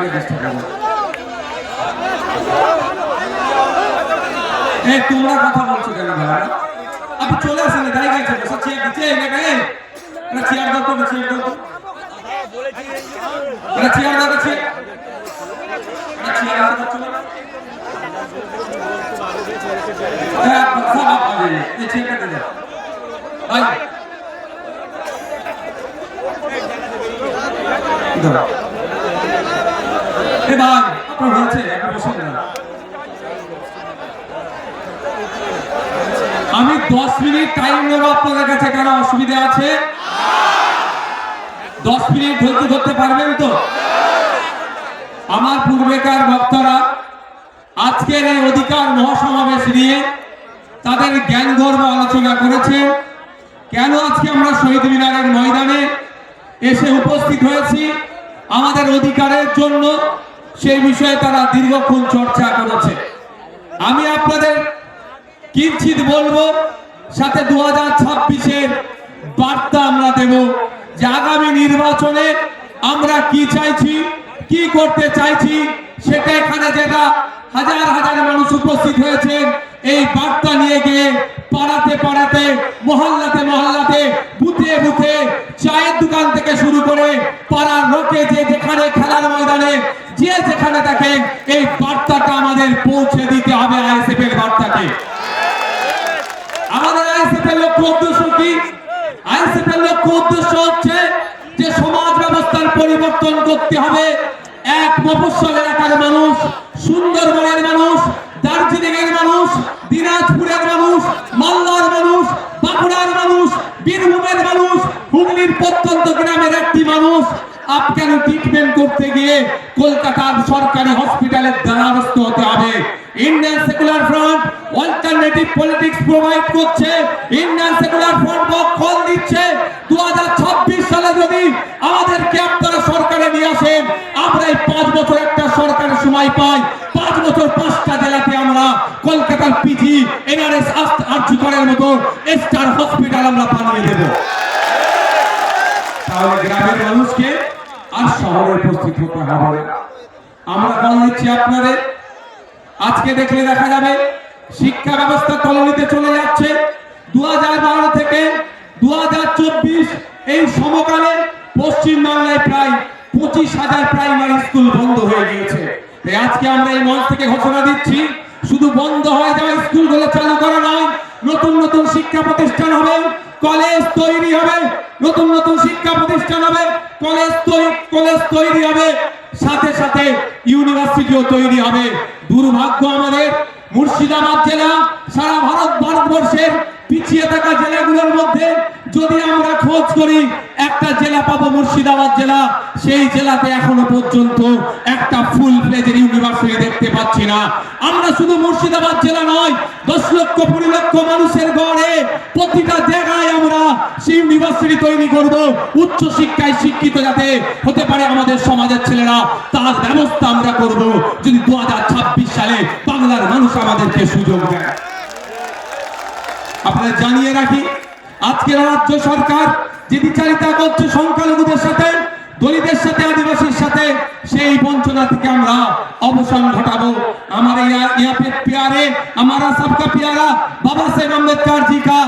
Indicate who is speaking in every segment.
Speaker 1: রাখবে চেষ্টা করব এ, তোমরা কথা বলছো কেন ভাই? আপনি চলে আসেন জায়গায় চলে এসো চেয়ার দিচ্ছে এই গায়ে এটা চেয়ার দাও তো চেয়ার দাও এটা চেয়ার দাও তো চেয়ার এটা চেয়ার দাও তো হ্যাঁ আপ আগে এই চেয়ারটা দাও ভাই। দাও এ ভাই আপনার হয়েছে আমি দশ মিনিট টাইম নেব আপনাদের কাছে, কেন অসুবিধা আছে? দশ মিনিট ধরতে ধরতে পারবেন তো? আমার পূর্বেকার বক্তারা আজকের এই অধিকার মহাসমাবেশ নিয়ে তাদের জ্ঞান ধর্ম আলোচনা করেছে কেন আজকে আমরা শহীদ মিনারের ময়দানে এসে উপস্থিত হয়েছি? আমাদের অধিকারের জন্য সেই বিষয়ে তারা দীর্ঘক্ষণ চর্চা করেছে। আমি আপনাদের কিঞ্চিত বলব, সাথে দু হাজার ছাব্বিশের বার্তা আমরা দেব যে আগামী নির্বাচনে আমরা কি চাইছি, কি করতে চাইছি, সেটা এখানে যেটা হাজার হাজার মানুষ উপস্থিত হয়েছেন, এই বার্তা নিয়ে গিয়ে পাড়াতে পাড়াতে, মহল্লাতে মহল্লাতে, বুথে বুথে চায়ের দোকান থেকে শুরু করে পাড়ার লোকে যে যেখানে খেলার ময়দানে যে যেখানে থাকেন এই বার্তাটা আমাদের পৌঁছে দিতে হবে আইএসএফ এর বার্তাকে। আমাদের আইএসএফ এর লক্ষ্য উদ্দেশ্য কি? আইএসএফ এর লক্ষ্য উদ্দেশ্য হচ্ছে যে সমাজ ব্যবস্থার পরিবর্তন করতে হবে। এক মফস্বল এলাকার মানুষ, সুন্দরবনের মানুষ দার্জিলিং এর মানুষ, দিনাজপুরের মানুষ, মালদার মানুষ, বাঁকুড়ার মানুষ, বীরভূমের মানুষ, হুগলির প্রত্যন্ত গ্রামের একটি মানুষ। আপনার ট্রিটমেন্ট করতে গিয়ে কলকাতার সরকারি হসপিটালের দ্বারস্থ হতে হবে? Indian secular front alternative politics provide করছে। ইন্ডিয়ান সেকুলার ফ্রন্ট কল দিচ্ছে। দু সালে যদি আমাদেরকে আপনারা সরকারে নিয়ে আসেন, আমরা এই পাঁচ বছর একটা সরকারের সময় পাই। পাঁচ বছর পাঁচটা জেলাতে আমরা কলকাতার পিজি এনআরএস আর্যকরের মতো স্টার হসপিটাল আমরা বানিয়ে দেবো। তাহলে গ্রামের মানুষকে আর শহরে উপস্থিত হতে হবে। আমরা বল দিচ্ছি আপনাদের। আজকে দেখলে দেখা যাবে, শিক্ষা ব্যবস্থা তলনিতে চলে যাচ্ছে। দু থেকে দু এই সমকালে পশ্চিম বাংলায় প্রায় পঁচিশ হাজার প্রাইমারি স্কুল বন্ধ হয়ে গিয়েছে। তাই আজকে আমরা এই মঞ্চ থেকে ঘোষণা দিচ্ছি, শুধু বন্ধ হয়ে যাওয়া স্কুলগুলো চালু করা নয়, নতুন নতুন শিক্ষা প্রতিষ্ঠান হবে কলেজ তৈরি হবে, নতুন নতুন শিক্ষা প্রতিষ্ঠান হবে, কলেজ কলেজ তৈরি হবে, সাথে সাথে ইউনিভার্সিটিও তৈরি হবে। দুর্ভাগ্য আমাদের মুর্শিদাবাদ জেলা সারা ভারত ভারতবর্ষের পিছিয়ে থাকা জেলাগুলোর মধ্যে যদি আমরা খোঁজ করি, একটা জেলা পাবো মুর্শিদাবাদ জেলা, সেই জেলাতে এখনও পর্যন্ত একটা ফুল প্লেজের ইউনিভার্সিটি দেখতে পাচ্ছি না। আমরা শুধু মুর্শিদাবাদ জেলা নয়, দশ লক্ষ, কুড়ি লক্ষ মানুষের গড়ে প্রতিটা জায়গায় আমরা সেই ইউনিভার্সিটি তৈরি করব, উচ্চ শিক্ষায় শিক্ষিত যাতে হতে পারে আমাদের সমাজের ছেলেরা। তার ব্যবস্থা আমরা করব যদি দু হাজার ছাব্বিশ সালে বাংলার মানুষ আমাদেরকে সুযোগ দেয়। আপনাদের জানিয়ে রাখি আজকের রাজ্য সরকার যে বিচারিতা করছে সংখ্যালঘুদের সাথে দলিতের সাথে আদিবাসীর সাথে সেই বঞ্চনা থেকে আমরা অবসান ঘটাবো আমার यहाँ यहाँ पे प्यारे हमारा सबका प्यारा बाबा साहेब अम्बेडकर जी का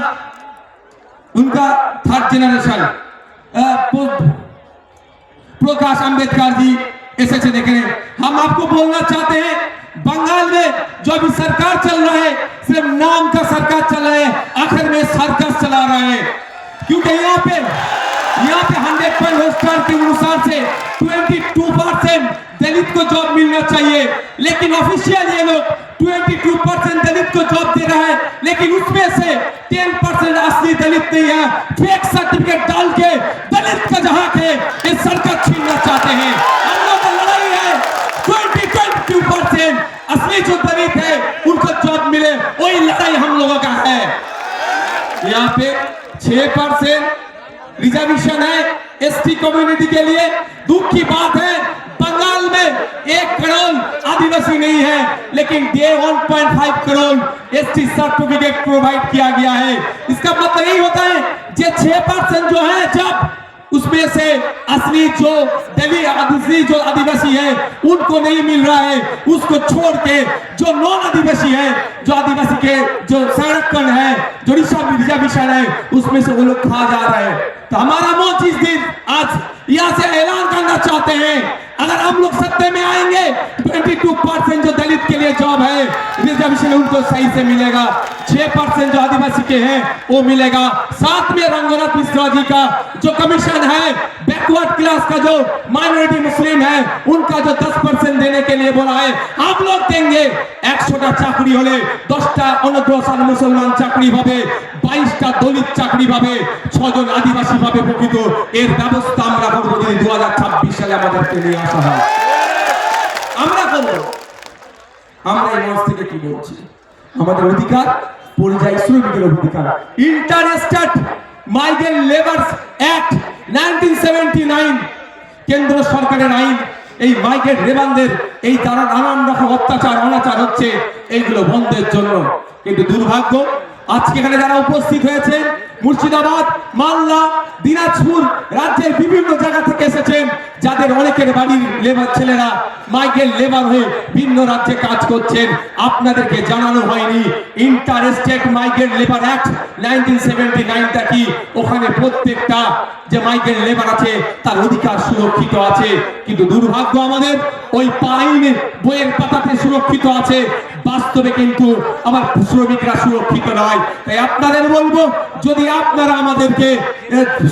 Speaker 1: उनका थर्ड जनरेशन प्रकाश अंबेडकर जी एसएच देखने हम आपको बोलना चाहते हैं बंगाल में जो अभी सरकार चल रहा है, सिर्फ़ नाम का सरकार चल रहा है, आखिर में सर्कस चला रहा है। क्योंकि यहाँ पे यहाँ पे हंड्रेड पॉइंट रोस्टर के अनुसार से 22 परसेंट दलित को जॉब मिलना चाहिए। लेकिन ऑफिशियल ये लोग 22 परसेंट दलित को जॉब दे रहा है, लेकिन उसमें से 10 परसेंट असली दलित नहीं है। फेक सर्टिफिकेट डाल के दलित का जहाँ के ये सरकार छीनना चाहते हैं हम लोग का लड़ाई है 20 22 परसेंट असली जो दलित है उनको जॉब मिले वही लड़ाई हम लोगों का है यहाँ पे छह परसेंट रिजर्वेशन है एसटी कम्युनिटी के लिए दुख की बात है। बंगाल में एक करोड़ आदिवासी नहीं है, लेकिन डे 1.5 करोड़ एसटी सर्टिफिकेट प्रोवाइड किया गया है। इसका मतलब यही होता है, जो छह परसेंट जो है, जब उसमें से असली जो दली आदिवासी जो आदिवासी है, उनको नहीं मिल रहा है। उसको छोड़ के जो नॉन आदिवासी है, जो आदिवासी के जो संरक्षण है, जो रिजर्वेशन है, उसमें से वो लोग खा जा रहे हैं। तो हमारा मोच इस दिन आज यहाँ से ऐलान करना चाहते हैं अगर हम लोग सत्ते में आएंगे 22 परसेंट जो दलित के लिए जॉब है रिजर्वेशन उनको सही से मिलेगा 6 परसेंट जो आदिवासी के हैं वो मिलेगा साथ में रंगनाथ मिश्रा जी का जो कमीशन है बैकवर्ड क्लास का जो माइनॉरिटी मुस्लिम है उनका जो 10 परसेंट देने के लिए बोला है हम लोग देंगे একশোটা চাকরি হলে দশটা অনগ্রসর মুসলমান চাকরি পাবে বাইশটা দলিত চাকরি পাবে ছজন আদিবাসী পাবে প্রকৃত এর ব্যবস্থা আমরা করবো যদি দু সালে আমাদেরকে নিয়ে আমরা করব আমরা এই মঞ্চ থেকে কি বলছি? আমাদের অধিকার, পরিযায়ী শ্রমিকের অধিকার। মাইগ্রেন্ট অ্যাক্ট নাইনটিন কেন্দ্র সরকারের আইন, এই মাইগ্রেন্ট লেবারদের এই দ্বারা নানান রকম অত্যাচার, অনাচার হচ্ছে, এইগুলো বন্ধের জন্য। কিন্তু দুর্ভাগ্য, আজকে এখানে যারা উপস্থিত হয়েছে মুর্শিদাবাদ, মালদা, দিনাজপুর রাজ্যের বিভিন্ন জায়গা থেকে এসেছেন যাদের অনেকের বাড়ির লেবার ছেলেরা মাইকেল লেবার হয়ে ভিন্ন রাজ্যে কাজ করছেন, আপনাদেরকে জানানো হয়নি। Inter state labour act nineteen seventy নাইনটা কি? ওখানে প্রত্যেকটা যে মাইগ্রেন্ট লেবার আছে, তার অধিকার সুরক্ষিত আছে। কিন্তু দুর্ভাগ্য আমাদের, ওই পাইন বইয়ের পাতাতে সুরক্ষিত আছে। বাস্তবে কিন্তু আমার শ্রমিকরা সুরক্ষিত নয়। তাই আপনাদের বলব, যদি আপনারা আমাদেরকে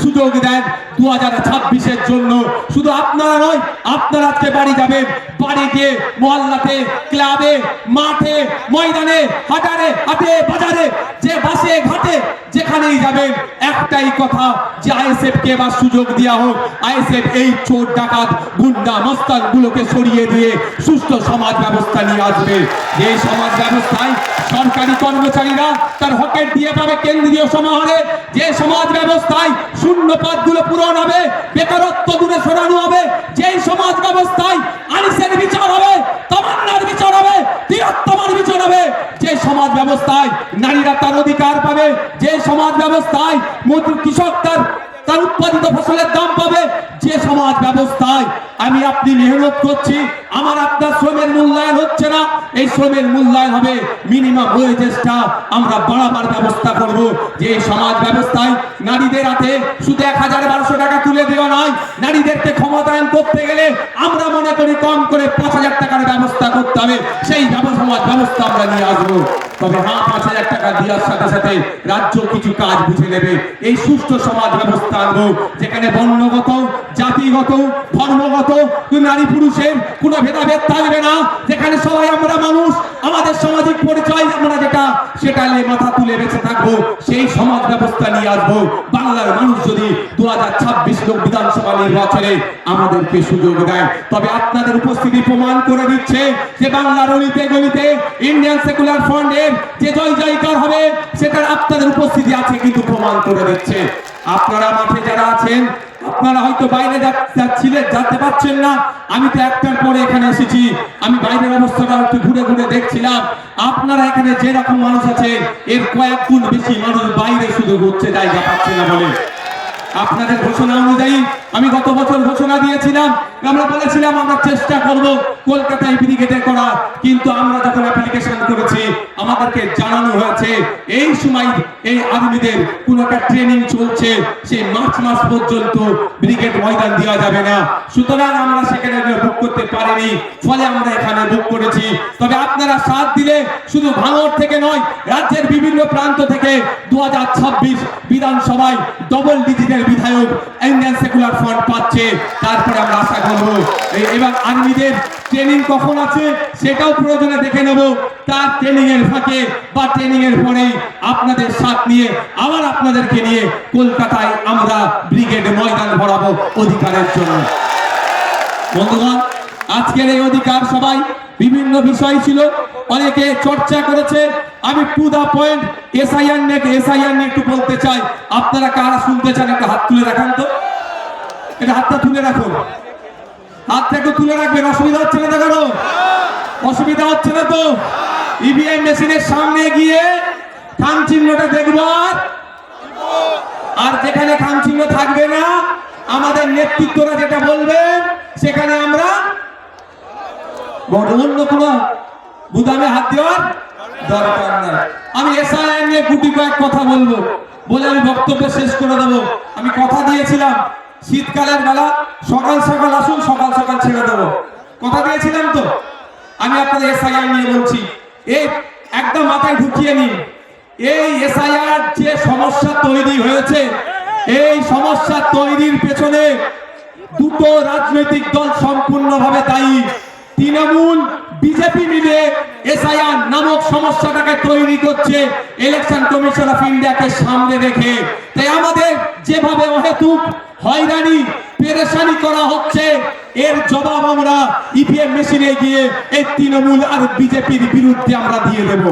Speaker 1: সুযোগ দেন দু হাজার ছাব্বিশের জন্য। শুধু আপনারা নয়, আপনারা আজকে বাড়ি যাবেন। বাড়ি গিয়ে মহল্লাতে ক্লাবে, মাঠে, ময়দানে, হাটারে, হাটে, বাজারে, যে বাসে, ঘাটে যেখানেই যাবেন, একটাই কথা, যে আইএসএফ কে এবার সুযোগ দেওয়া হোক। আইএসএফ এই চোর ডাকাত, গুন্ডা মস্তান গুলোকে সরিয়ে দিয়ে সুস্থ সমাজ ব্যবস্থা নিয়ে আসবে। যে সমাজ ব্যবস্থায় সরকারি কর্মচারীরা তার হকের দিয়ে পাবে কেন্দ্রীয় সমাহারে, যে সমাজ ব্যবস্থায় শূন্য পদগুলো পূরণ হবে, বেকারত্ব দূরে সরানো হবে যে সমাজ ব্যবস্থায় আনিসের বিচার হবে, তমান্নার বিচার হবে তিরোত্তমার বিচার হবে, যে সমাজ ব্যবস্থায় নারীরা তার অধিকার পাবে, যে সমাজ ব্যবস্থায় কৃষক তার তার উৎপাদিত ফসলের দাম পাবে। যে সমাজ ব্যবস্থায় আমি আপনি মেহনত করছি, আমার আপনার শ্রমের মূল্যায়ন হচ্ছে না। এই শ্রমের মূল্যায়ন হবে মিনিমাম ওয়েজেসটা আমরা বাড়াবার ব্যবস্থা করব। যে সমাজ ব্যবস্থায় নারীদের হাতে শুধু এক হাজার বারোশো টাকা তুলে দেওয়া নয়, নারীদেরকে ক্ষমতায়ন করতে গেলে আমরা মনে করি কম করে পাঁচ হাজার টাকার ব্যবস্থা করতে হবে। সেই সমাজ ব্যবস্থা আমরা নিয়ে আসব। তবে হ্যাঁ পাঁচ হাজার টাকা দেওয়ার সাথে সাথে রাজ্য কিছু কাজ বুঝে নেবে। এই সুষ্ঠু সমাজ ব্যবস্থা আনব যেখানে বর্ণগত, জাতিগত, ধর্মগত নারী পুরুষের কোনো ভেদাভেদ থাকবে না। যেখানে সবাই আমরা মানুষ, আমাদের সামাজিক পরিচয় আমরা যেটা, সেটা নিয়ে মাথা তুলে বেঁচে থাকব। সেই সমাজ ব্যবস্থা নিয়ে আসব। বাংলার মানুষ যদি দু হাজার ছাব্বিশ লোক বিধানসভা নির্বাচনে আমাদেরকে সুযোগ দেয়, তবে আপনাদের উপস্থিতি প্রমাণ করে দিচ্ছে যে বাংলার অলিতে গলিতে ইন্ডিয়ান সেকুলার ফ্রন্টের যে জয় জয়কার হবে, সেটার আপনাদের উপস্থিতি আছে কিন্তু প্রমাণ করে দিচ্ছে। আপনারা মাঠে যারা আছেন, আপনারা হয়তো বাইরে যাচ্ছিলেন যেতে পারছেন না। আমি তো একটার পরে এখানে এসেছি। আমি বাইরের অবস্থাটা একটু ঘুরে ঘুরে দেখছিলাম। আপনারা এখানে যে রকম মানুষ আছে এর কয়েক গুণ বেশি মানুষ বাইরে শুধু ঘুরছে, জায়গা পাচ্ছে না বলে। আপনাদের ঘোষণা অনুযায়ী আমি গত বছর ঘোষণা দিয়েছিলাম। আমরা বলেছিলাম আমরা চেষ্টা করব কলকাতায় ব্রিগেডে করা, কিন্তু আমরা যখন অ্যাপ্লিকেশন করেছি, আমাদেরকে জানানো হয়েছে, এই সময় এই আর্মিদের কোনো একটা ট্রেনিং চলছে, সেই মার্চ মাস পর্যন্ত ব্রিগেড ময়দান দেওয়া যাবে না। সুতরাং আমরা সেখানে বুক করতে পারিনি, ফলে আমরা এখানে বুক করেছি। তবে আপনারা সাথ দিলে শুধু ভাঙড় থেকে নয়, রাজ্যের বিভিন্ন প্রান্ত থেকে দু হাজার ছাব্বিশ বিধানসভায় ডবল ডিজিটের বিধায়ক ইন্ডিয়ান সেকুলার ফ্রন্ট পাচ্ছে। তারপরে আমরা আশা করব এবং আর্মিদের ট্রেনিং কখন আছে সেটাও প্রয়োজনে দেখে নেব। তার ট্রেনিং এর ফাঁকে বা ট্রেনিং এর পরেই আপনাদের সাথ নিয়ে আবার আপনাদেরকে নিয়ে কলকাতায় আমরা ব্রিগেড ময়দান ভরাবো অধিকারের জন্য। বন্ধুগণ, আজকের এই অধিকার সবাই বিভিন্ন বিষয় ছিল, অনেকে চর্চা করেছে। আমি টু দা পয়েন্ট এসআইআর নিয়ে এসআইআর নিয়ে একটু বলতে চাই। আপনারা কারা শুনতে চান, একটা হাত তুলে রাখান তো। এটা হাতটা তুলে রাখুন। হাতটা একটু তুলে রাখবেন, অসুবিধা হচ্ছে না অসুবিধা হচ্ছে না তো? ইভিএম মেশিনের সামনে গিয়ে চিহ্নটা দেখবার আর? যেখানে চিহ্ন থাকবে না, আমাদের নেতৃত্বরা যেটা বলবেন, সেখানে আমরা অন্য কোনো গুদামে হাত দেওয়ার দরকার আমি এসআইআর নিয়ে গুটি কয়েক কথা বলব, বলে আমি বক্তব্য শেষ করে দেবো। আমি কথা দিয়েছিলাম শীতকালের বেলা সকাল সকাল আসুন, সকাল সকাল ছেড়ে দেবো। কথা দিয়েছিলাম তো? আমি আপনাদের এসআইআর নিয়ে বলছি। এই একদম মাথায় ঢুকিয়ে নিন। এই এসআইআর যে সমস্যা তৈরি হয়েছে, এই সমস্যা তৈরির পেছনে দুটো রাজনৈতিক দল সম্পূর্ণভাবে দায়ী। তৃণমূল বিজেপি মিলে এসআইআর নামক সমস্যাটাকে তৈরি করছে ইলেকশন কমিশন অফ ইন্ডিয়াকে সামনে রেখে। তাই আমাদের যেভাবে অহেতুক হয়রানি, পেরেশানি করা হচ্ছে। এর জবাব আমরা ইভিএম মেশিনে গিয়ে এই তৃণমূল আর বিজেপির বিরুদ্ধে আমরা দিয়ে দেব।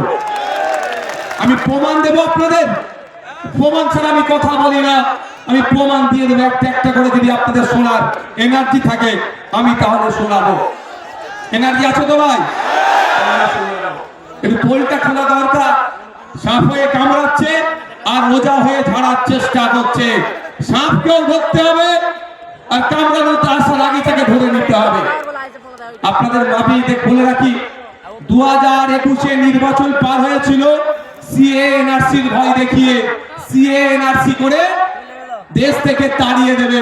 Speaker 1: আমি প্রমাণ দেব আপনাদের। প্রমাণ ছাড়া আমি কথা বলি না। আমি প্রমাণ দিয়ে দেবো একটা একটা করে যদি আপনাদের শোনার এনার্জি থাকে, আমি তাহলে শোনাবো। এনার্জি আছে তো ভাই? একটু পোলটা খোলা দরকার। সাপ হয়ে কামড়াচ্ছে আর রোজা হয়ে ধরার চেষ্টা করছে। সাপকেও ধরতে হবে আর কামড়ানোতে আসার আগে থেকে ধরে নিতে হবে। আপনাদের মাপিতে বলে রাখি দু হাজার একুশে নির্বাচন পার হয়েছিল সিএ এনআরসির ভয় দেখিয়ে সিএ এনআরসি করে দেশ থেকে তাড়িয়ে দেবে।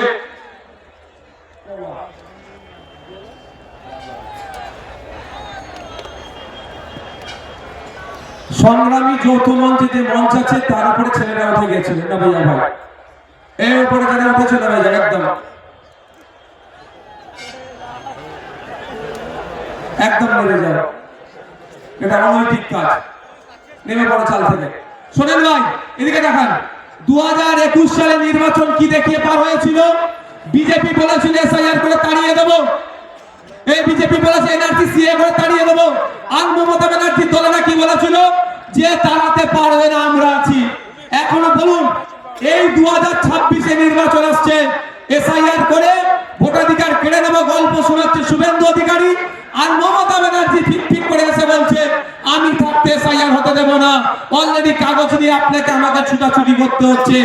Speaker 1: সংগ্রামী যৌথ মঞ্চে যে মঞ্চ আছে, তার উপরে ছেলেরা উঠে গেছিল। না ভাইয়া ভাই? এর উপরে যারা উঠেছিল ভাইয়া একদম। একদম নেমে যাও। এটা অনৈতিক কাজ। নেমে চাল থেকে। শোনেন ভাই, এদিকে দু হাজার একুশ সালে নির্বাচন কি দেখিয়ে পার হয়েছিল? বিজেপি বলেছিল এসআইআর করে তাড়িয়ে দেবো। এই বিজেপি বলেছে এনআরসি সিএ করে তাড়িয়ে দেবো। আর মমতা ব্যানার্জি দলেরা কি বলেছিল যে তাড়াতে পারবে না আমরা আছি। এখনও বলুন এই দু হাজার ছাব্বিশে নির্বাচন আসছে, এসআইআর করে ভোটাধিকার কেড়ে নেব, গল্প শোনাচ্ছে শুভেন্দু অধিকারী আর মমতা ব্যানার্জি ঠিক ঠিক করে এসে বলছে আমি থাকতে এসআইআর হতে দেব না। অলরেডি কাগজ দিয়ে আপনাকে আমাকে ছুটাছুটি করতে হচ্ছে।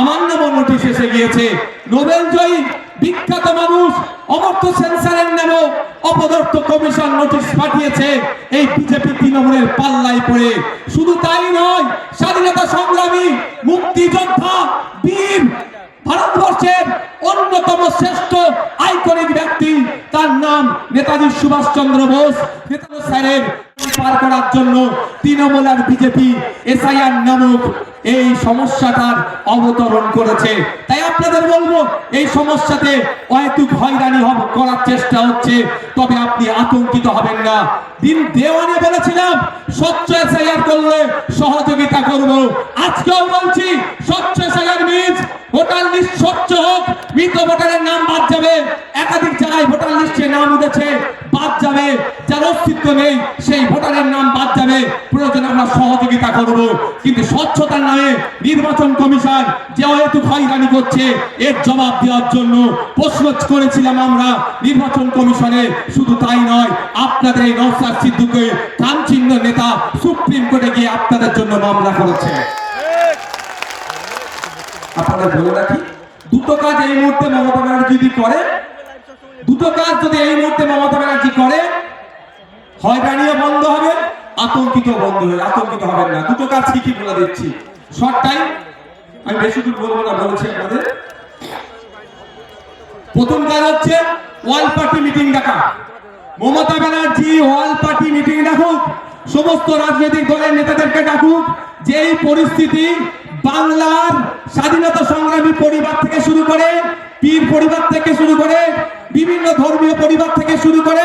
Speaker 1: আমার নাম নোটিশ এসে গিয়েছে। নোবেল জয়ী বিখ্যাত মানুষ, অমর্ত্য সেন্সারের নামে অপদর্থ কমিশন নোটিশ পাঠিয়েছে। এই বিজেপি তৃণমূলের পাল্লাই পড়ে। শুধু তাই নয়, স্বাধীনতা সংগ্রামী, মুক্তিযোদ্ধা, বীর, ভারতবর্ষের অন্যতম শ্রেষ্ঠ আইকনিক ব্যক্তি, তার নাম নেতাজি সুভাষচন্দ্র বোস। নেতাজি স্যারের পার করার জন্য তৃণমূল আর বিজেপি এসআইআর নামক এই সমস্যাটার অবতরণ করেছে। তাই আপনাদের বলব, এই সমস্যাতে অহেতুক হয়রানি করার চেষ্টা হচ্ছে, তবে আপনি আতঙ্কিত হবেন না। দিন দেওয়ানে বলেছিলাম, স্বচ্ছ এসআইআর করলে সহযোগিতা করব। আজকেও বলছি, স্বচ্ছ এসআইআর মিন্স ভোটার লিস্ট স্বচ্ছ হোক, মৃত ভোটারের নাম বাদ যাবে। একাধিক জায়গায় ভোটার লিস্টে নাম উঠেছে। বাদ যাবে, যার অস্তিত্ব নেই, সেই ভোটারের নাম বাদ যাবে। প্রয়োজনে আমরা সহযোগিতা করব। কিন্তু স্বচ্ছতার নামে নির্বাচন কমিশন যে অহেতুক করছে, এর জবাব দেওয়ার জন্য প্রশ্ন করেছিলাম আমরা, নির্বাচন কমিশনে শুধু তাই নয়, আপনাদের এই নওসাদ সিদ্ধুকে কামচিহ্ন নেতা সুপ্রিম কোর্টে গিয়ে আপনাদের জন্য মামলা করেছে। আপনাদের বলে রাখি, দুটো কাজ এই মুহূর্তে মমতা ব্যানার্জি যদি করে দুটো কাজ যদি এই মুহূর্তে মমতা ব্যানার্জি করে, হয়রানিও বন্ধ হবে আতঙ্কিত বন্ধ হবে, আতঙ্কিত হবেন না। দুটো কাজ কি কি বলে দিচ্ছি। শর্ট টাইম আমি বেশি দূর বলব না, বলেছি আপনাদের। প্রথম কাজ হচ্ছে ওয়াল পার্টি মিটিং ডাকা। Mamata Banerjee all party meeting ডাকুক, সমস্ত রাজনৈতিক দলের নেতাদেরকে ডাকুক, যে এই পরিস্থিতি বাংলার স্বাধীনতা সংগ্রামী পরিবার থেকে শুরু করে পীর পরিবার থেকে শুরু করে বিভিন্ন ধর্মীয় পরিবার থেকে শুরু করে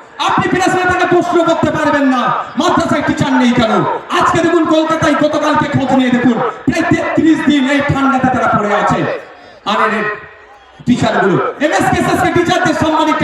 Speaker 1: আপনি থেকে প্রশ্ন করতে পারবেন না। মাদ্রাসায় টিচার নেই কেন? আজকে দেখুন কলকাতায় গতকালকে খোঁজ নিয়ে দেখুন, প্রায় তেত্রিশ দিন এই ঠান্ডাতে তারা পড়ে আছে। আর এর টিচারগুলো এমএসকেএসএস কে টিচারদের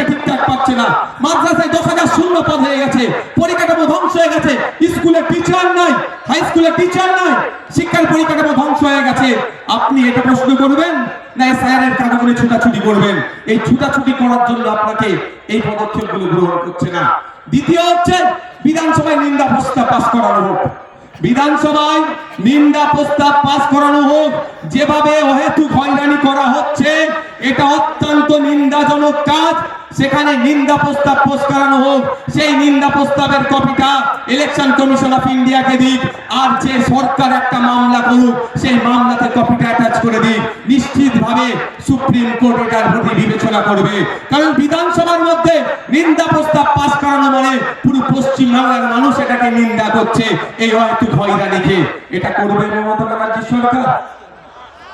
Speaker 1: ঠিকঠাক পাচ্ছে না। মাদ্রাসায় দশ হাজার শূন্য পদ হয়ে গেছে। পরিকাঠামো ধ্বংস হয়ে গেছে। স্কুলে টিচার নাই। হাই স্কুলে টিচার নাই। শিক্ষার পরিকাঠামো ধ্বংস হয়ে গেছে। আপনি এটা প্রশ্ন করবেন না স্যারের কাগজে ছুটাছুটি করবেন? এই ছুটাছুটি করার জন্য আপনাকে এই পদক্ষেপগুলো গ্রহণ করছে না। দ্বিতীয় হচ্ছে, বিধানসভায় নিন্দা প্রস্তাব পাস করানো হোক বিধানসভায় নিন্দা প্রস্তাব পাস করানো হোক, যেভাবে অহেতুক হয়রানি করা হচ্ছে, এটা অত্যন্ত নিন্দাজনক কাজ। সেখানে নিন্দা প্রস্তাব পোস্ট করানো হোক, সেই নিন্দা প্রস্তাবের কপিটা ইলেকশন কমিশন অফ ইন্ডিয়াকে দিক, আর যে সরকার একটা মামলা করুক, সেই মামলাতে কপিটা অ্যাটাচ করে দিক। নিশ্চিতভাবে সুপ্রিম কোর্ট এটার প্রতি বিবেচনা করবে। কারণ বিধানসভার মধ্যে নিন্দা প্রস্তাব পাস করানো মানে পুরো পশ্চিম বাংলার মানুষ এটাকে নিন্দা করছে। এই অহেতুক হয়রানিকে এটা করবে মমতা ব্যানার্জি সরকার।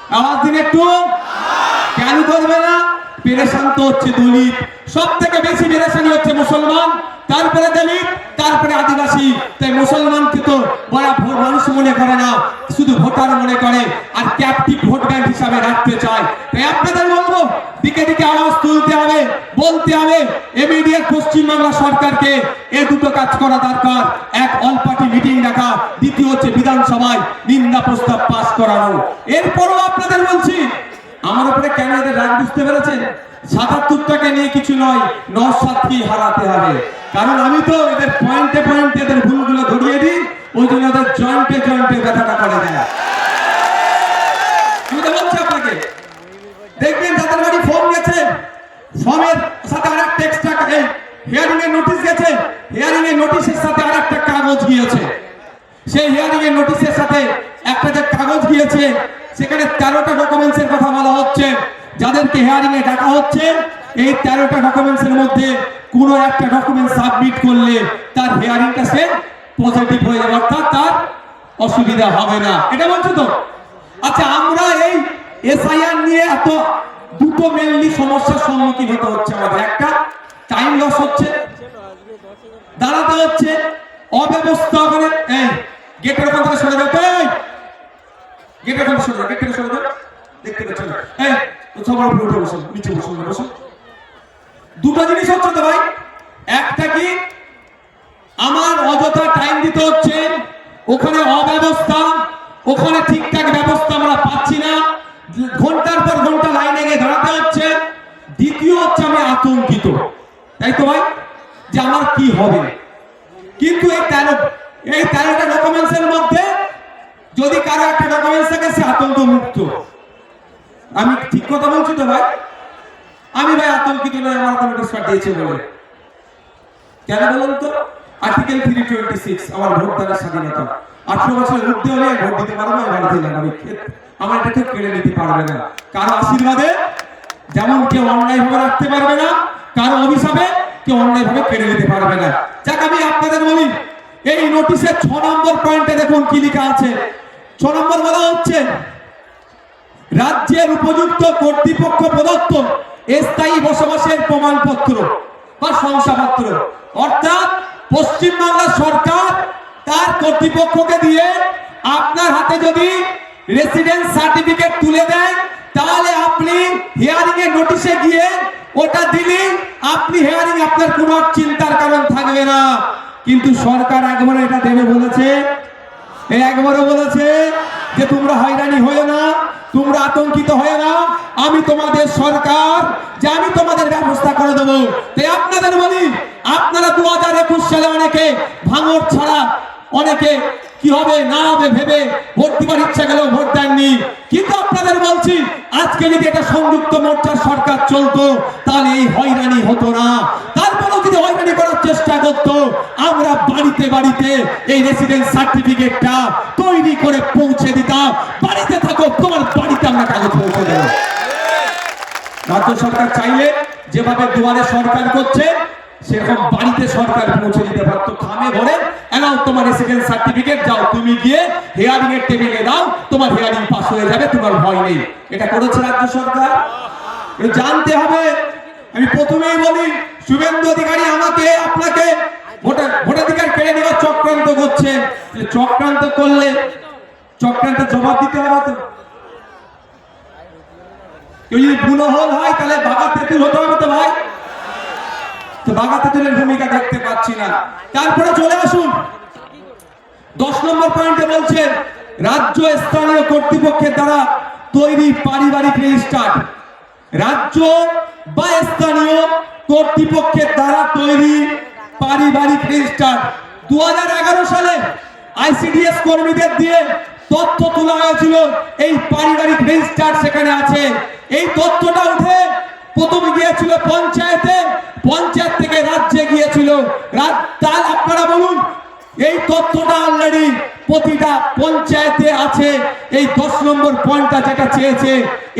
Speaker 1: আওয়াজ দিন একটু। কেন করবে না? পেরেশান তো হচ্ছে দলিত। সব থেকে বেশি পেরেশানি হচ্ছে মুসলমান, তারপরে দলিত, তারপরে আদিবাসী। তাই মুসলমানকে তো বড় মানুষ মনে করে না। শুধু ভোটার মনে করে, আর ক্যাপটিভ ভোট ব্যাংক হিসাবে রাখতে চায়। তাই আপনাদের বলব, দিকে দিকে আওয়াজ তুলতে হবে, বলতে হবে ইমিডিয়েট পশ্চিমবাংলা সরকারকে এ দুটো কাজ করা দরকার। এক অল পার্টি মিটিং ডাকা দ্বিতীয় হচ্ছে বিধানসভায় নিন্দা প্রস্তাব পাস করানো। এরপরও আপনাদের বলছি, আমার উপরে কেন এদের রাগ বুঝতে পেরেছেন? সাতাত্তরটাকে নিয়ে কিছু নয় নসাতকে হারাতে হবে। কারণ আমি তো এদের পয়েন্টে পয়েন্টে এদের ভুলগুলো ধরিয়ে দিই ওই জন্য ওদের জয়েন্টে জয়েন্টে ব্যথাটা করে দেয় আমি তো বলছি আপনাকে? দেখবেন যাদের বাড়ি ফর্ম গেছে ফর্মের সাথে আর একটা এক্সট্রা হিয়ারিং এর নোটিশ গেছে হিয়ারিং এর নোটিশের সাথে আর একটা কাগজ গিয়েছে। সেই হিয়ারিং এর নোটিশের সাথে একটা যে কাগজ গিয়েছে, সেখানে তেরোটা ডকুমেন্টস এর কথা বলা হচ্ছে। যাদেরকে হিয়ারিং এ ডাকা হচ্ছে, এই তেরোটা ডকুমেন্টস এর মধ্যে কোনো একটা ডকুমেন্ট সাবমিট করলে তার হিয়ারিংটা সে পজিটিভ হয়ে যাবে, অর্থাৎ তার অসুবিধা হবে না। এটা বলছো তো? আচ্ছা আমরা এই এসআইআর নিয়ে এত দুটো মেনলি সমস্যার সম্মুখীন হতে হচ্ছে আমাদের। একটা টাইম লস হচ্ছে, দাঁড়াতে হচ্ছে অব্যবস্থা করে এই গেটের ওখান থেকে সরে যাবে গেটের ওখান থেকে সরে যাবে গেট থেকে সরে যাবে দেখতে পাচ্ছেন এই সবার উপরে উঠে বসুন নিচে বসুন দুটো জিনিস হচ্ছে তো ভাই, একটা কি আমার অযথা টাইম দিতে হচ্ছে। ওখানে অব্যবস্থা, ওখানে ঠিকঠাক ব্যবস্থা আমরা পাচ্ছি না। ঘণ্টার পর ঘণ্টা লাইনে গিয়ে দাঁড়াতে হচ্ছে। দ্বিতীয় হচ্ছে আমি আতঙ্কিত। তাই তো ভাই? যে আমার কি হবে? কিন্তু এই তেরো, এই তেরোটা ডকুমেন্টস এর মধ্যে যদি কারও একটা ডকুমেন্টস থাকে, সে আতঙ্ক মুক্ত আমি ঠিক কথা বলছি তো ভাই? আমি ভাই আতঙ্কিত নয়, আমার কোনো পাঠিয়েছে বলে। কেন বলুন তো? আর্টিকেল থ্রি টোয়েন্টি সিক্স আমার ভোটদানের স্বাধীনতা। আঠারো বছরের ঊর্ধ্বে হলে ভোট দিতে পারব আমি বাড়িতে যাব আমার এটা কেউ কেড়ে নিতে পারবে না। কারও আশীর্বাদে যেমন কেউ অন্যায় ভাবে রাখতে পারবে না, কারও অভিশাপে কেউ অন্যায় ভাবে কেড়ে নিতে পারবে না। যাক, আমি আপনাদের বলি, এই নোটিশের ছ নম্বর পয়েন্টে দেখুন কি লেখা আছে। ছ নম্বর বলা হচ্ছে, রাজ্যের উপযুক্ত কর্তৃপক্ষ প্রদত্ত স্থায়ী বসবাসের প্রমাণপত্র বা শংসাপত্র। অর্থাৎ পশ্চিমবাংলা সরকার তার কর্তৃপক্ষকে দিয়ে আপনার হাতে যদি রেসিডেন্স সার্টিফিকেট তুলে দেয়, তাহলে আপনি হিয়ারিং এর নোটিশে গিয়ে ওটা দিলে আপনি হিয়ারিং আপনার কোনো চিন্তার কারণ থাকবে না। কিন্তু সরকার একবার এটা দেবে বলেছে, একবারও বলেছে যে তোমরা হয়রানি হয়ে না। তোমরা আতঙ্কিত হয়ে না। আমি তোমাদের সরকার, যে আমি তোমাদের ব্যবস্থা করে দেবো। তাই আপনাদের বলি, আপনারা দু হাজার একুশ সালে অনেকে ভাঙর ছাড়া অনেকে কি হবে না হবে ভেবে ভোট দিবার ইচ্ছা গেলেও ভোট দেননি। কিন্তু আপনাদের বলছি, আজকে যদি এটা সংযুক্ত মোর্চার সরকার চলতো, তাহলে এই হয়রানি হতো না। তারপরেও যদি হয়রানি করার চেষ্টা করতো, আমরা বাড়িতে বাড়িতে এই রেসিডেন্স সার্টিফিকেটটা তৈরি করে পৌঁছে দিতাম। বাড়িতে থাকো, তোমার বাড়িতে আমরা কাগজ পৌঁছে দেবো। রাজ্য সরকার চাইলে যেভাবে দুয়ারে সরকার করছে সেরকম বাড়িতে সরকার পৌঁছে দিতে পারতো খামে ভরে এনাও তোমার রেসিডেন্স সার্টিফিকেট যাও তুমি গিয়ে হেয়ারিং এর টেবিলে দাও, তোমার হেয়ারিং পাস হয়ে যাবে, তোমার ভয় নেই। এটা করেছে রাজ্য সরকার। জানতে হবে, আমি প্রথমেই বলি, শুভেন্দু অধিকারী আমাকে, আপনাকে ভোটাধিকার কেড়ে নেওয়ার চক্রান্ত করছে। চক্রান্ত করলে চক্রান্ত জবাব দিতে হবে তো। কেউ যদি বুনহল হয়, তাহলে বাঘা তেঁতুল হতে হবে তো ভাই। তো বাঘা তেঁতুলের ভূমিকা দেখতে পাচ্ছি না। তারপরে চলে আসুন। দশ নম্বর পয়েন্টে বলছেন, রাজ্য স্থানীয় কর্তৃপক্ষের দ্বারা তৈরি পারিবারিক রেজিস্টার। রাজ্য বা স্থানীয় কর্তৃপক্ষের দ্বারা তৈরি পারিবারিক রেজিস্টার। দু সালে আইসিডিএস কর্মীদের দিয়ে তথ্য তোলা হয়েছিল, এই পারিবারিক রেজিস্টার সেখানে আছে। এই তথ্যটা উঠে গিয়েছিল তার আপনারা বলুন, এই তথ্যটা অলরেডি প্রতিটা পঞ্চায়েতে আছে। এই দশ নম্বর পয়েন্টটা যেটা চেয়েছে,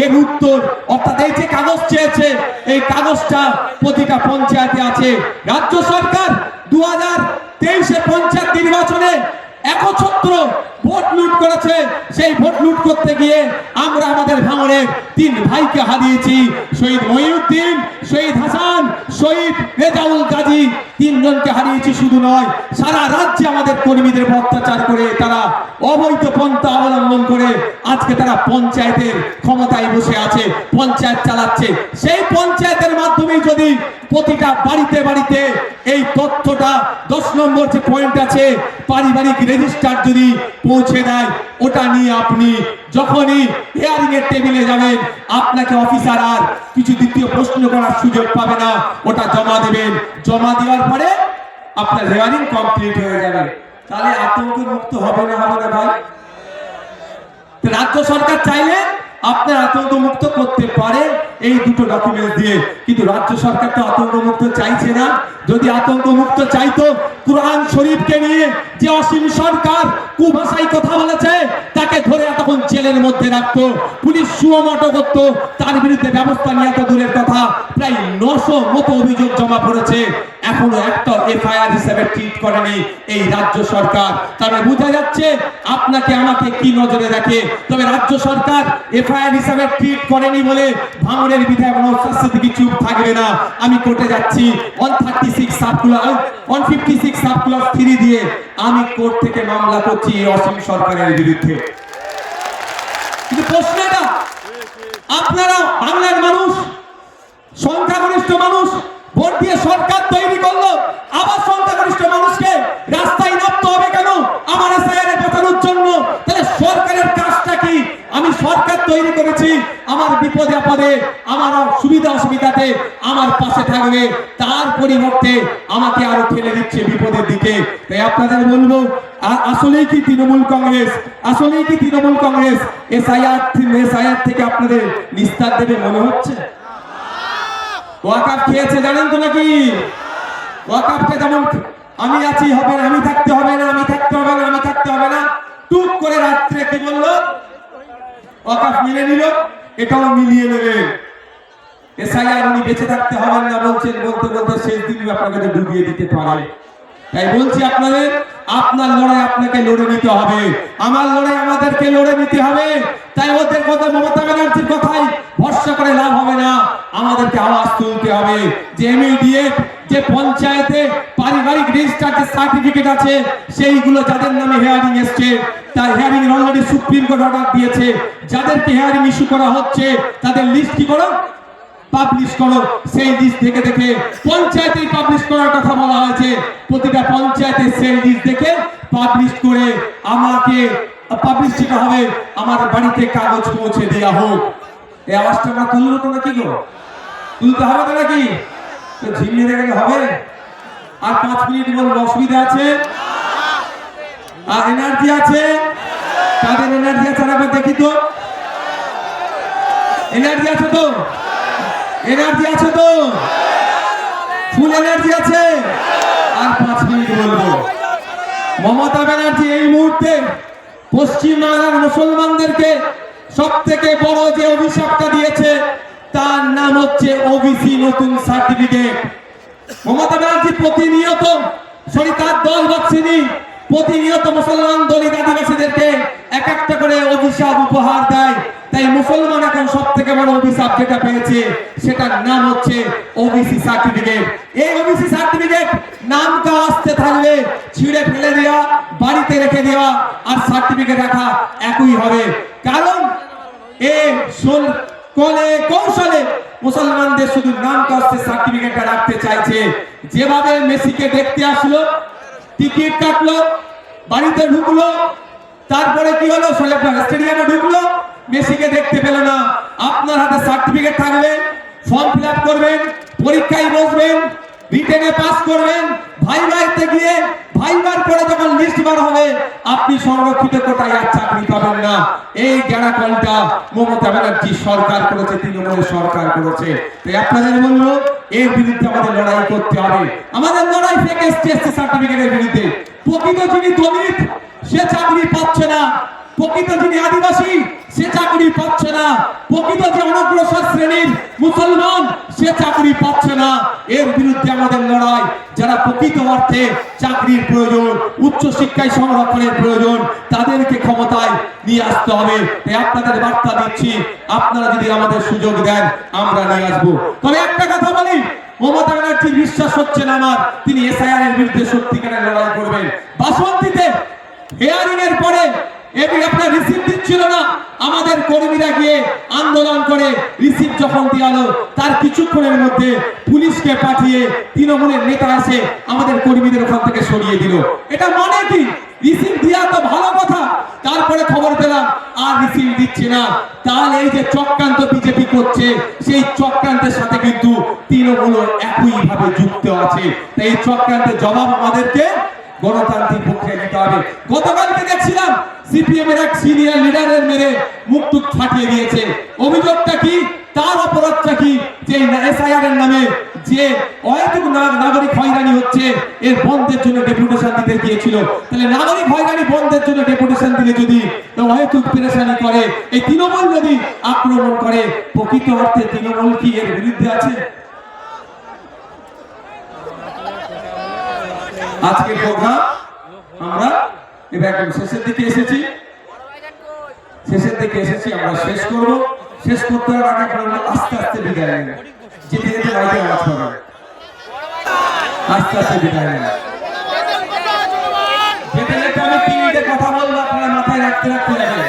Speaker 1: এর উত্তর, অর্থাৎ এই যে কাগজ চেয়েছে, এই কাগজটা প্রতিটা পঞ্চায়েতে আছে। রাজ্য সরকার দু হাজার তেইশে পঞ্চায়েত নির্বাচনে একছত্র ভোট লুট করেছে। সেই ভোট লুট করতে গিয়ে আমরা আমাদের ভাঙনের তিন ভাইকে হারিয়েছি। শহীদ মহিউদ্দিন, শহীদ হাসান, শহীদ রেজাউল গাজী তিনজনকে হারিয়েছি শুধু নয়, সারা রাজ্যে আমাদের কর্মীদের অত্যাচার করে তারা অবৈধ পন্থা অবলম্বন করে আজকে তারা পঞ্চায়েতের ক্ষমতায় বসে আছে, পঞ্চায়েত চালাচ্ছে। সেই পঞ্চায়েতের মাধ্যমে যদি প্রতিটা বাড়িতে বাড়িতে এই তথ্যটা দশ নম্বর যে পয়েন্ট আছে, পারিবারিক রেজিস্টার যদি পৌঁছে দেয়, ওটা নিয়ে আপনি যখনই হেয়ারিং এর টেবিলে যাবেন, আপনাকে অফিসার আর কিছু দ্বিতীয় প্রশ্ন করার সুযোগ পাবে না। ওটা জমা দেবেন। জমা দেওয়ার পরে আপনার হেয়ারিং কমপ্লিট হয়ে যাবে। তাহলে আতঙ্ক মুক্ত হবে না হবে না ভাই? রাজ্য সরকার চাইলে আপনার আতঙ্ক মুক্ত করতে পারে এই দুটো ডকুমেন্ট দিয়ে। কিন্তু রাজ্য সরকার তো আতঙ্ক মুক্ত চাইছে না। যদি আতঙ্ক মুক্ত চাইতো, কোরআন শরীফকে নিয়ে যে অসীম সরকার কুভাষায় কথা বলেছে, তাকে ধরে তখন জেলের মধ্যে রাখতো, পুলিশ সুমটো করতো, তার বিরুদ্ধে ব্যবস্থা নিয়ে এত দূরের কথা। প্রায় নশো মতো অভিযোগ জমা পড়েছে। এখনও একটা এফআইআর হিসেবে ট্রিট করেনি এই রাজ্য সরকার। তবে বোঝা যাচ্ছে, আপনাকে আমাকে কি নজরে রাখে? তবে রাজ্য সরকার এফআইআর হিসেবে ট্রিট করেনি বলে ভাঙনের বিধায়ক নৌসাদ সিদ্দিকী চুপ থাকবে না। আমি কোর্টে যাচ্ছি। One thirty six circular one fifty six circular three দিয়ে আমি কোর্ট থেকে মামলা করছি এই অসীম সরকারের বিরুদ্ধে। কিন্তু প্রশ্নটা আপনারা বাংলার মানুষ, সংখ্যাগরিষ্ঠ মানুষ, ভোট দিয়ে সরকার তৈরি করল, আবার সংখ্যাগরিষ্ঠ মানুষকে রাস্তায় নামতে হবে কেন? আমার এসআইআর বাঁচানোর জন্য তাহলে সরকারের কাজটা কি আমি সরকার তৈরি করেছি। আমার বিপদে আপদে, আমার সুবিধা অসুবিধাতে আমার পাশে থাকবে। তার পরিবর্তে আমাকে আরও ঠেলে দিচ্ছে বিপদের দিকে। তাই আপনাদের বলব আসলেই কি তৃণমূল কংগ্রেস? আসলেই কি তৃণমূল কংগ্রেস? এসআইআর থেকে আপনাদের নিস্তার দেবে মনে হচ্ছে? ওয়াকাপ খেয়েছে, জানেন তো নাকি? ওয়াকাপটা যেমন আমি আছি, হবে না, আমি থাকতে হবে না, আমি থাকতে হবে না, আমি থাকতে হবে না। টুক করে রাত্রে কি বলল? ওয়াকাপ মিলে নিল, এটাও মিলিয়ে নেবে। উনি বেঁচে থাকতে হবেন না বলছেন, বলতে বলতে শেষ আপনাকে ডুবিয়ে দিতে পারে। তাই বলছি আপনাদের, আপনার লড়াই আপনাকে লড়ে নিতে হবে। আমার লড়াই আমাদেরকে লড়ে নিতে হবে। তাই ওদের কথা মমতা ব্যানার্জির কথাই ভরসা করে লাভ হবে না। আমাদেরকে আওয়াজ তুলতে হবে। যে এমইডিএফ যে পঞ্চায়েতে পারিবারিক রেজিস্টার যে সার্টিফিকেট আছে, সেইগুলো যাদের নামে হেয়ারিং এসছে, তার hearing already supreme court order দিয়েছে। যাদেরকে হেয়ারিং ইস্যু করা হচ্ছে, তাদের লিস্ট কি করো? পাবলিশ করো। সেই লিস্ট দেখে দেখে পঞ্চায়েতে পাবলিশ করার কথা বলা হয়েছে। প্রতিটা পঞ্চায়েতে সেই লিস্ট দেখে পাবলিশ করে আমাকে পাবলিশ যেটা হবে, আমার বাড়িতে কাগজ পৌঁছে দেওয়া হোক। এই আওয়াজটা আমরা তুলবো তো নাকি গো? তুলতে হবে তো নাকি? তো ঝিমিয়ে গেলে হবে? আর পাঁচ মিনিট বলব, অসুবিধা আছে? আর এনার্জি আছে? কাদের এনার্জি আছে, আর দেখি তো। এনার্জি আছে তো? এনার্জি আছে তো? ফুল এনার্জি আছে? আর পাঁচ মিনিট বলব। মমতা ব্যানার্জি এই মুহূর্তে পশ্চিম বাংলার মুসলমানদেরকে সব থেকে বড় যে অভিশাপটা দিয়েছে তার নাম হচ্ছে ওবিসি নতুন সার্টিফিকেট। মমতা ব্যানার্জি প্রতিনিয়ত সরি তার দল বাচ্চিনি প্রতিনিয়ত মুসলমান দলিত আদিবাসীদেরকে এক একটা করে অভিশাপ উপহার দেয়। তাই মুসলমান এখন সব থেকে বড় অভিশাপ যেটা পেয়েছে, সেটার নাম হচ্ছে ওবিসি সার্টিফিকেট। এই ওবিসি সার্টিফিকেট নামটা আসতে থাকবে, ছিঁড়ে ফেলে দেওয়া বাড়িতে রেখে দেওয়া আর সার্টিফিকেট রাখা একই হবে। কারণ এ কলে, কৌশলে মুসলমানদের শুধু নাম কষ্টে সার্টিফিকেটটা রাখতে চাইছে। যেভাবে মেসিকে দেখতে আসলো, টিকিট কাটলো, বাড়িতে ঢুকলো, তারপরে কি হলো? স্টেডিয়ামে ঢুকলো, মেসিকে দেখতে পেল না। আপনার হাতে সার্টিফিকেট থাকবে ফর্ম ফিল করবেন, পরীক্ষায় বসবেন রিটেনে পাস করবেন ভাই ভাইতে গিয়ে ভাইবার পরে যখন লিস্ট বার হবে, আপনি সংরক্ষিত কোটায় আর চাকরি পাবেন না। এই গ্যারাকলটা মমতা ব্যানার্জি সরকার করেছে, তৃণমূল সরকার করেছে। তাই আপনাদের বলব, এর বিরুদ্ধে আমাদের লড়াই করতে হবে। আমাদের লড়াই ফেক এসটি সার্টিফিকেটের বিরুদ্ধে। প্রকৃত যিনি দলিত, সে চাকরি পাচ্ছে না প্রকৃত যিনি আদিবাসী, সে চাকরি পাচ্ছে না। প্রকৃত যে অনগ্রসর শ্রেণির মুসলমান, সে চাকরি পাচ্ছে না। এর বিরুদ্ধে আমাদের লড়াই, যারা প্রকৃত অর্থে চাকরির প্রয়োজন, উচ্চ শিক্ষায় সংরক্ষণের প্রয়োজন, তাদেরকে ক্ষমতায় নিয়ে আসতে হবে। তাই আপনাদের বার্তা দিচ্ছি, আপনারা যদি আমাদের সুযোগ দেন, আমরা নিয়ে আসব। তবে একটা কথা বলি, মমতা ব্যানার্জির বিশ্বাস না আমার। তিনি এসআইআর এর বিরুদ্ধে সত্যিকারের লড়াই করবেন। বাসন্তীতে হেয়ারিং এর পরে এটি আপনার রিসিভ দিচ্ছিল না। আমাদের কর্মীরা গিয়ে আন্দোলন করে রিসিভ যখন দেওয়ালো তার কিছুক্ষণের মধ্যে পুলিশকে পাঠিয়ে তৃণমূলের নেতা এসে আমাদের কর্মীদের ওখান থেকে সরিয়ে দিল। এটা মানে কি? রিসিভ দেওয়া তো ভালো কথা। তারপরে খবর পেলাম, আর রিসিভ দিচ্ছে না। তাহলে এই যে চক্রান্ত বিজেপি করছে, সেই চক্রান্তের সাথে কিন্তু তৃণমূল একইভাবে যুক্ত আছে। তাই এই চক্রান্তের জবাব আমাদেরকে গণতান্ত্রিক পক্ষে নিতে হবে। গতকালকে দেখছিলাম সিপিএম এর এক সিনিয়র লিডারের মেরে মুখ টুক ফাটিয়ে দিয়েছে। অভিযোগটা কি? তার অপরাধটা কি? যে এসআইআর এর নামে যে অহেতুক নাগরিক হয়রানি হচ্ছে, এর বন্ধের জন্য ডেপুটেশন দিতে গিয়েছিল। তাহলে নাগরিক হয়রানি বন্ধের জন্য ডেপুটেশন দিলে যদি অহেতুক পেরেশানি করে, এই তৃণমূল যদি আক্রমণ করে, প্রকৃত অর্থে তৃণমূল কি এর বিরুদ্ধে আছে? আজকের প্রোগ্রাম আমরা একদম শেষের দিকে এসেছি। শেষের দিকে এসেছি, আমরা শেষ করব। শেষ করতে রাখা আপনারা আস্তে আস্তে বিদায় নেন। যেতে যেতে বাড়িতে আওয়াজ আস্তে আস্তে বিদায় নেন। যেতে যেতে আমি তিনটে কথা বলব, আপনারা মাথায় রাখতে রাখতে যাবেন।